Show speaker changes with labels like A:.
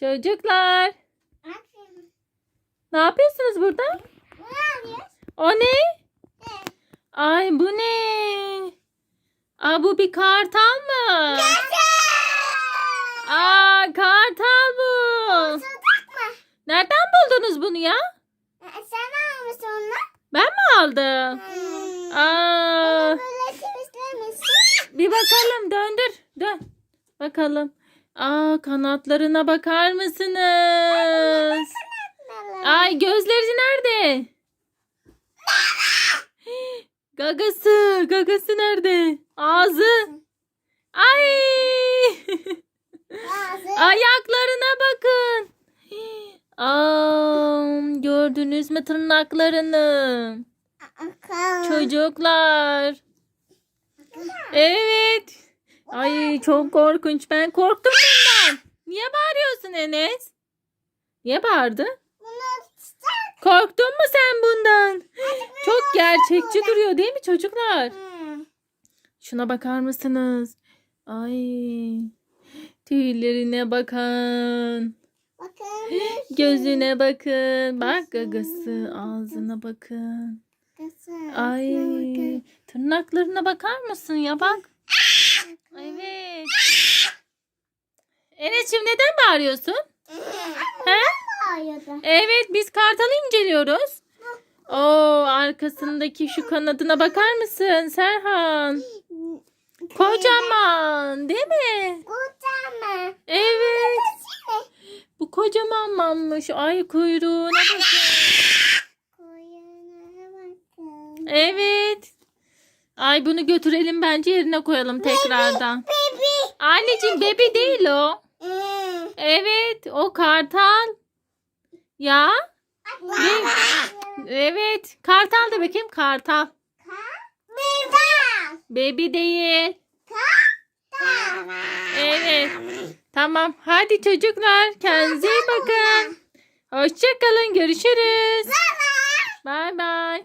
A: Çocuklar. Ne yapıyorsunuz burada? O ne? Ay bu ne? Aa bu bir kartal mı? Aa kartal bu. Nereden buldunuz bunu ya?
B: Sen almışsın onu.
A: Ben mi aldım? Aa,
B: Böyle temizlemişsin.
A: bir bakalım döndür. Dön. Bakalım. Aa kanatlarına bakar mısınız? Ay gözleri nerede? Gagası, gagası nerede? Ağzı. Ay! Ayaklarına bakın. Aa, gördünüz mü tırnaklarını? Çocuklar. Evet. Ay çok korkunç. Ben korktum. Niye bağırıyorsun Enes? Niye bağırdı? Korktun mu sen bundan? Çok gerçekçi duruyor değil mi çocuklar?
B: Hmm.
A: Şuna bakar mısınız? Ay. Tüylerine bakın.
B: Bakın.
A: Gözüne bakın. Bak gagası. Ağzına bakın. Ay. Tırnaklarına bakar mısın ya bak. Evet. Enes'cim neden bağırıyorsun? He? Evet biz kartalı inceliyoruz. Oo arkasındaki şu kanadına bakar mısın Serhan? Kocaman değil mi?
B: Kocaman.
A: Evet. Bu kocamanmış. Ay kuyruğuna bakın. Evet. Ay bunu götürelim bence yerine koyalım tekrardan. Anneciğim bebi değil o.
B: Hmm.
A: Evet o kartal. Ya evet kartal da bakayım kartal. Bebi değil. Evet. Tamam. Hadi çocuklar. Kendinize iyi bakın. Hoşçakalın. Görüşürüz. Bay.
B: Baba.